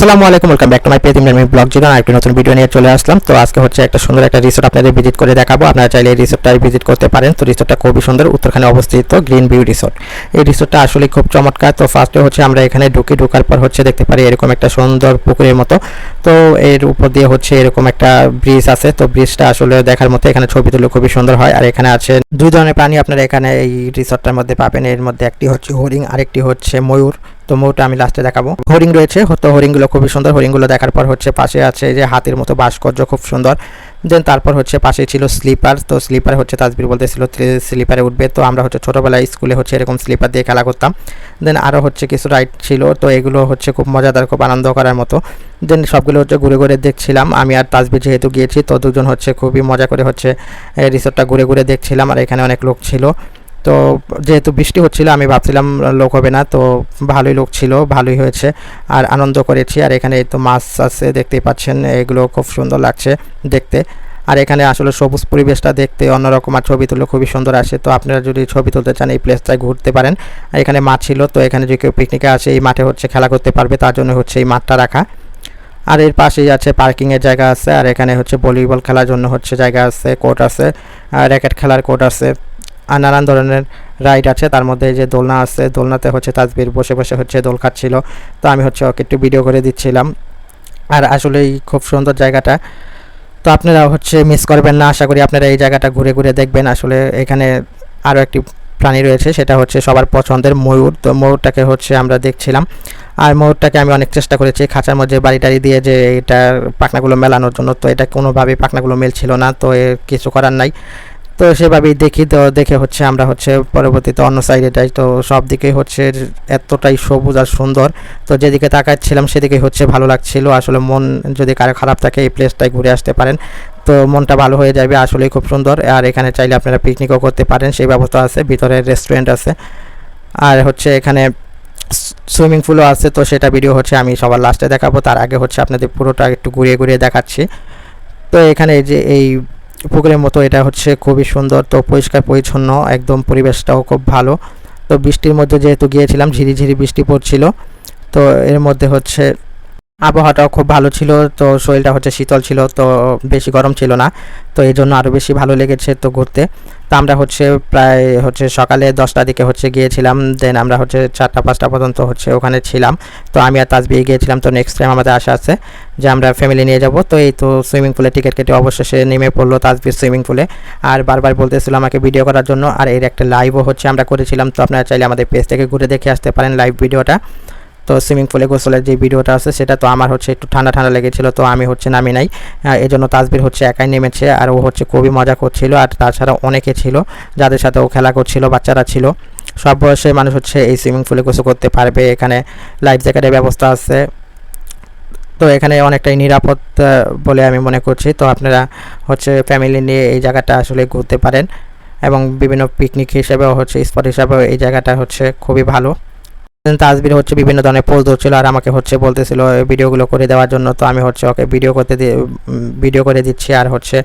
আসসালামু আলাইকুম welcome back to my page আমি ব্লগ জীবন আরেকটি নতুন ভিডিও নিয়ে চলে আসলাম। তো আজকে হচ্ছে একটা সুন্দর একটা রিসোর্ট আপনাদের ভিজিট করে দেখাবো। আপনারা চাইলে এই রিসোর্টটা ভিজিট করতে পারেন। তো রিসোর্টটা খুবই সুন্দর। উত্তরখানে অবস্থিত গ্রিন ভিউ রিসোর্ট এই রিসোর্টটা আসলে খুব চমৎকার। তো ফার্স্টে হচ্ছে আমরা এখানে ঢুকি ঢোকার পর হচ্ছে দেখতে পারি এরকম একটা সুন্দর পুকুরের মতো। তো এর উপর দিয়ে হচ্ছে এরকম একটা ব্রিজ আছে। তো ব্রিজটা আসলে দেখার মতো এখানে ছবি তুলে খুবই সুন্দর হয়। আর এখানে আছে দুই ধরনের প্রাণী আপনারা এখানে এই রিসোর্টটার মধ্যে পাবেন। এর মধ্যে একটি হচ্ছে হরিণ, আরেকটি হচ্ছে ময়ূর। তো ময়ূরটা আমি লাস্টে দেখাবো। হরিণ রয়েছে, তো হরিণগুলো খুবই সুন্দর। হরিণগুলো দেখার পর হচ্ছে পাশে আছে যে হাতির মতো ভাস্কর্য, খুব সুন্দর। দেন তারপর হচ্ছে পাশে ছিল স্লিপার তো স্লিপার হচ্ছে তাজবির বলতেছিল স্লিপারে উঠবে। তো আমরা হচ্ছে ছোটোবেলায় স্কুলে হচ্ছে এরকম স্লিপার দিয়ে খেলা করতাম। দেন আরও হচ্ছে কিছু রাইড ছিল, তো এগুলো হচ্ছে খুব মজাদার, খুব আনন্দ করার মতো। দেন সবগুলো হচ্ছে ঘুরে ঘুরে দেখছিলাম। আমি আর তাজবির যেহেতু গিয়েছি, তো দুজন হচ্ছে খুবই মজা করে হচ্ছে রিসোর্টটা ঘুরে ঘুরে দেখছিলাম। আর এখানে অনেক লোক ছিল। তো যেহেতু বৃষ্টি হচ্ছিল, আমি ভাবছিলাম লোক হবে না, তো ভালোই লোক ছিল, ভালোই হয়েছে, আর আনন্দ করেছি। আর এখানে তো মাছ আছে, দেখতেই পাচ্ছেন, এগুলো খুব সুন্দর লাগছে দেখতে। আর এখানে আসলে সবুজ পরিবেশটা দেখতে অন্যরকম, আর ছবি তুললে খুবই সুন্দর আসে। তো আপনারা যদি ছবি তুলতে চান, এই প্লেসটায় ঘুরতে পারেন। আর এখানে মাঠ ছিল, তো এখানে যে কেউ পিকনিকে আসে, এই মাঠে হচ্ছে খেলা করতে পারবে, তার জন্য হচ্ছে এই মাঠটা রাখা। আর এর পাশেই আছে পার্কিংয়ের জায়গা আছে, আর এখানে হচ্ছে ভলিবল খেলার জন্য হচ্ছে জায়গা আছে কোর্ট আছে, আর র্যাকেট খেলার কোর্ট আছে। নানান ধরনের রাইড আছে। তার মধ্যে যে দোলনা আছে, দোলনাতে হচ্ছে তাজবির, বসে বসে হচ্ছে দোল খাচ্ছিল। তো আমি হচ্ছে ওকে একটু ভিডিও করে দিচ্ছিলাম। আর আসলেই খুব সুন্দর জায়গাটা। তো আপনারা হচ্ছে মিস করবেন না। আশা করি আপনারা এই জায়গাটা ঘুরে ঘুরে দেখবেন। আসলে এখানে আরও একটি প্রাণী রয়েছে, সেটা হচ্ছে সবার পছন্দের ময়ূর। তো ময়ূরটাকে হচ্ছে আমরা দেখছিলাম। আর ময়ূরটাকে আমি অনেক চেষ্টা করেছি খাঁচার মধ্যে বাড়ি টাড়ি দিয়ে যে এটার পাখনাগুলো মেলানোর জন্য। তো এটা কোনোভাবেই পাখনাগুলো মেলছিল না। তো এর কিছু করার নাই। তো সেভাবেই দেখি, তো দেখে হচ্ছে আমরা হচ্ছে পরবর্তীতে অন্য সাইডে যাই। তো সব দিকেই হচ্ছে এতটাই সবুজ আর সুন্দর। তো যেদিকে তাকাচ্ছিলাম সেদিকে হচ্ছে ভালো লাগছিল। আসলে মন যদি কারও খারাপ থাকে এই প্লেসটায় ঘুরে আসতে পারেন। তো মনটা ভালো হয়ে যাবে, আসলেই খুব সুন্দর। আর এখানে চাইলে আপনারা পিকনিকও করতে পারেন। সেই ব্যবস্থা আছে, ভিতরে রেস্টুরেন্ট আছে। আর হচ্ছে এখানে সুইমিং পুলও আছে। তো সেটা ভিডিও হচ্ছে আমি সবার লাস্টে দেখাবো। তার আগে হচ্ছে আপনাদের পুরোটা একটু ঘুরিয়ে ঘুরিয়ে দেখাচ্ছি। তো এখানে যে এই পুকুরের মতো, এটা হচ্ছে খুবই সুন্দর। তো পরিষ্কার, পরিচ্ছন্ন, একদম পরিবেশটাও খুব ভালো। তো বৃষ্টির মধ্যে যেহেতু গিয়েছিলাম, ঝিরিঝিরি বৃষ্টি পড়ছিল। তো এর মধ্যে হচ্ছে আবহাওয়াটাও খুব ভালো ছিল, তো শরীরটা হচ্ছে শীতল ছিল, তো বেশি গরম ছিল না, তো এই জন্য আরও বেশি ভালো লেগেছে তো ঘুরতে। তো আমরা হচ্ছে প্রায় হচ্ছে সকালে দশটার দিকে হচ্ছে গিয়েছিলাম দেন আমরা হচ্ছে চারটা, পাঁচটা পর্যন্ত হচ্ছে ওখানে ছিলাম। তো আমি আর তাজবি গিয়েছিলাম, তো নেক্সট টাইম আমাদের আশা আছে যে আমরা ফ্যামিলি নিয়ে যাব। তো এই তো সুইমিং পুলে টিকিট কেটে অবশেষে নেমে পড়ল তাজবির সুইমিং পুলে আর বারবার বলতেছিল আমাকে ভিডিও করার জন্য, আর এর একটা লাইভও হচ্ছে আমরা করেছিলাম। তো আপনারা চাইলে আমাদের পেজ থেকে ঘুরে দেখে আসতে পারেন লাইভ ভিডিওটা তো সুইমিং পুলে গোসলের যে ভিডিওটা আছে, সেটা তো আমার হচ্ছে একটু ঠান্ডা ঠান্ডা লেগেছিল, তো আমি হচ্ছে নামি নাই। এই জন্য তাজবির হচ্ছে একাই নেমেছে, আর ও হচ্ছে খুবই মজা করছিল, আর তাছাড়া অনেকে ছিল যাদের সাথে ও খেলা করছিল, বাচ্চারা ছিল। সব বয়সের মানুষ হচ্ছে এই সুইমিং পুলে গোসল করতে পারবে, এখানে লাইফ জ্যাকেটের ব্যবস্থা আছে। তো এখানে অনেকটাই নিরাপদ বলে আমি মনে করছি। তো আপনারা হচ্ছে ফ্যামিলি নিয়ে এই জায়গাটা আসলে ঘুরতে পারেন, এবং বিভিন্ন পিকনিক হিসেবেও হচ্ছে স্পট হিসাবেও এই জায়গাটা হচ্ছে খুবই ভালো। তাজবির হচ্ছে বিভিন্ন ধরনের পোজ ধরছিল আর আমাকে হচ্ছে বলতেছিল ভিডিওগুলো করে দেওয়ার জন্য। তো আমি হচ্ছে ওকে ভিডিও করতে ভিডিও করে দিচ্ছি আর হচ্ছে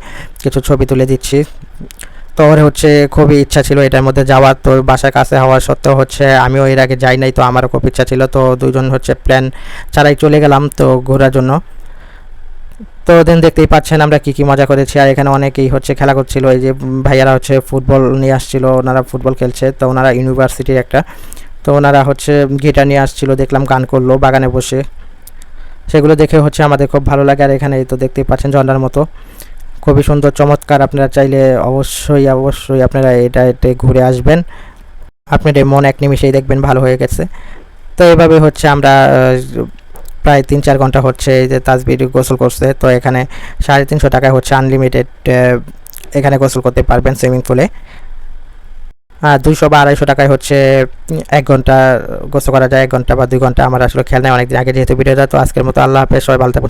কিছু ছবি তুলে দিচ্ছি। তো ওর হচ্ছে খুবই ইচ্ছা ছিল এটার মধ্যে যাওয়ার। তো বাসার কাছে হওয়ার সত্ত্বেও হচ্ছে আমিও এর আগে যাই নাই, তো আমারও খুব ইচ্ছা ছিল। তো দুজন হচ্ছে প্ল্যান ছাড়াই চলে গেলাম, তো ঘোরার জন্য। তো দেন দেখতেই পাচ্ছেন আমরা কী কী মজা করেছি। আর এখানে অনেকেই হচ্ছে খেলা করছিল। এই যে ভাইয়ারা হচ্ছে ফুটবল নিয়ে আসছিল, ওনারা ফুটবল খেলছে। তো ওনারা ইউনিভার্সিটির একটা তো ওনারা হচ্ছে গিটার নিয়ে আসছিল, দেখলাম গান করল, বাগানে বসে। সেগুলো দেখে হচ্ছে আমাদের খুব ভালো লাগে, আর এখানে তো দেখতেই পাচ্ছেন ঝর্ণার মতো। খুবই সুন্দর, চমৎকার, আপনারা চাইলে অবশ্যই অবশ্যই আপনারা এটা এতে ঘুরে আসবেন। আপনাদের মন এক নিমিষেই দেখবেন ভালো হয়ে গেছে। তো এভাবে হচ্ছে আমরা প্রায় তিন চার ঘণ্টা হচ্ছে এই যে তাজবির গোসল করছে। তো এখানে সাড়ে তিনশো টাকায় হচ্ছে আনলিমিটেড এখানে গোসল করতে পারবেন সুইমিং পুলে দুইশো বা আড়াইশো টাকায় হচ্ছে এক ঘণ্টা গোসল করা যায়, এক ঘণ্টা বা দুই ঘণ্টা। আমার আসলে খেয়াল নেই অনেকদিন আগে যেহেতু ভিডিওটা, তো আজকের মতো আল্লাহ হাফেজ, সবাই ভালো থাকবে